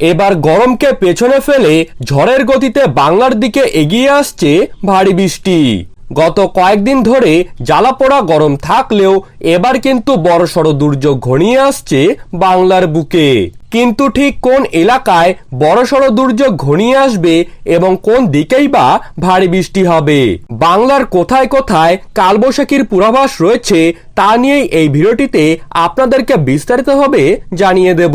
এবার গরমকে পেছনে ফেলে ঝড়ের গতিতে বাংলার দিকে এগিয়ে আসছে ভারী বৃষ্টি। গত কয়েকদিন ধরে জ্বালাপোড়া গরম থাকলেও এবার কিন্তু বড়সড় দুর্যোগ ঘনিয়ে আসছে বাংলার বুকে। কিন্তু ঠিক কোন এলাকায় বড়সড় দুর্যোগ ঘনিয়ে আসবে এবং কোন দিকেই বা ভারী বৃষ্টি হবে? বাংলার কোথায় কোথায় কালবৈশাখীর পূর্বাভাস রয়েছে তা নিয়েই এই ভিডিওটিতে আপনাদেরকে বিস্তারিতভাবে জানিয়ে দেব।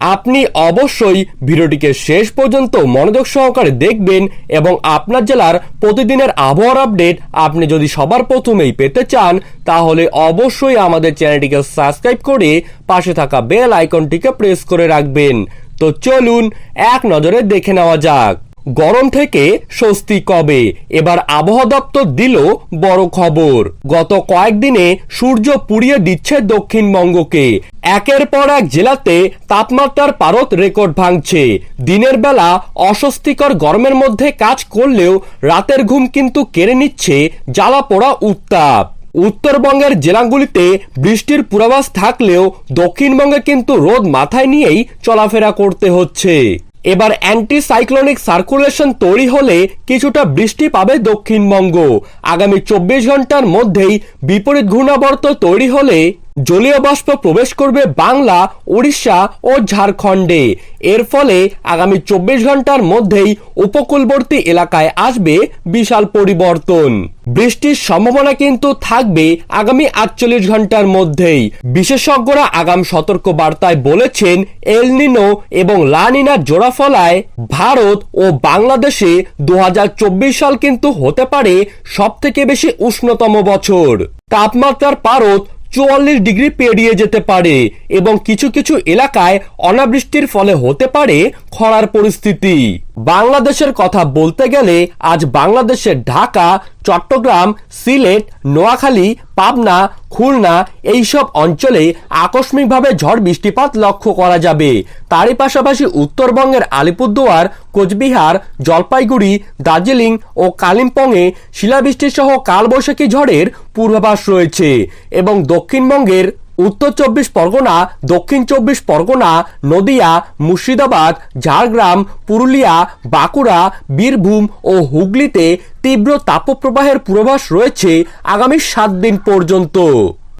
আপনি অবশ্যই ভিডিওটিকে শেষ পর্যন্ত মনোযোগ সহকারে দেখবেন এবং আপনার জেলার প্রতিদিনের আবহাওয়ার আপডেট আপনি যদি সবার প্রথমেই পেতে চান, তাহলে অবশ্যই আমাদের চ্যানেলটিকে সাবস্ক্রাইব করে পাশে থাকা বেল আইকনটিকে প্রেস করে রাখবেন। তো চলুন, এক নজরে দেখে নেওয়া যাক। গরম থেকে স্বস্তি কবে? এবার আবহাওয়া দপ্তর দিল বড় খবর। গত কয়েকদিনে সূর্য পুড়িয়ে দিচ্ছে দক্ষিণবঙ্গকে। একের পর এক জেলাতে তাপমাত্রার পারদ রেকর্ড ভাঙছে। দিনের বেলা অস্বস্তিকর গরমের মধ্যে কাজ করলেও রাতের ঘুম কিন্তু কেড়ে নিচ্ছে জ্বালা পোড়া উত্তাপ। উত্তরবঙ্গের জেলাগুলিতে বৃষ্টির পূর্বাভাস থাকলেও দক্ষিণবঙ্গে কিন্তু রোদ মাথায় নিয়েই চলাফেরা করতে হচ্ছে। এবার অ্যান্টি সাইক্লোনিক সার্কুলেশন তৈরি হলে কিছুটা বৃষ্টি পাবে দক্ষিণবঙ্গ। আগামী চব্বিশ ঘণ্টার মধ্যেই বিপরীত ঘূর্ণাবর্ত তৈরি হলে জলীয় বাষ্প প্রবেশ করবে বাংলা উড়িষ্যা ও ঝাড়খণ্ডে। এর ফলে আগামী চব্বিশ ঘণ্টার মধ্যেই উপকূলবর্তী এলাকায় আসবে বিশাল পরিবর্তন। বৃষ্টির সম্ভাবনা কিন্তু থাকবে আগামী আটচল্লিশ ঘণ্টার মধ্যেই। বিশেষজ্ঞরা আগাম সতর্ক বার্তায় বলেছেন এলনিনো এবং লানিনার জোড়া ফলায় ভারত ও বাংলাদেশে দু হাজার চব্বিশ সাল কিন্তু হতে পারে সব থেকে বেশি উষ্ণতম বছর। তাপমাত্রার পারদ চুয়াল্লিশ ডিগ্রি পেরিয়ে যেতে পারে এবং কিছু কিছু এলাকায় অনাবৃষ্টির ফলে হতে পারে খরার পরিস্থিতি। বাংলাদেশের কথা বলতে গেলে আজ বাংলাদেশের ঢাকা, চট্টগ্রাম, সিলেট, নোয়াখালী, পাবনা, খুলনা এইসব অঞ্চলে আকস্মিকভাবে ঝড় বৃষ্টিপাত লক্ষ্য করা যাবে। তারই পাশাপাশি উত্তরবঙ্গের আলিপুরদুয়ার, কোচবিহার, জলপাইগুড়ি, দার্জিলিং ও কালিম্পংয়ে শিলাবৃষ্টি সহ কালবৈশাখী ঝড়ের পূর্বাভাস রয়েছে এবং দক্ষিণবঙ্গের উত্তর চব্বিশ পরগনা, দক্ষিণ চব্বিশ পরগনা, নদিয়া, মুর্শিদাবাদ, ঝাড়গ্রাম, পুরুলিয়া, বাঁকুড়া, বীরভূম ও হুগলিতে তীব্র তাপপ্রবাহের পূর্বাভাস রয়েছে আগামী সাত দিন পর্যন্ত।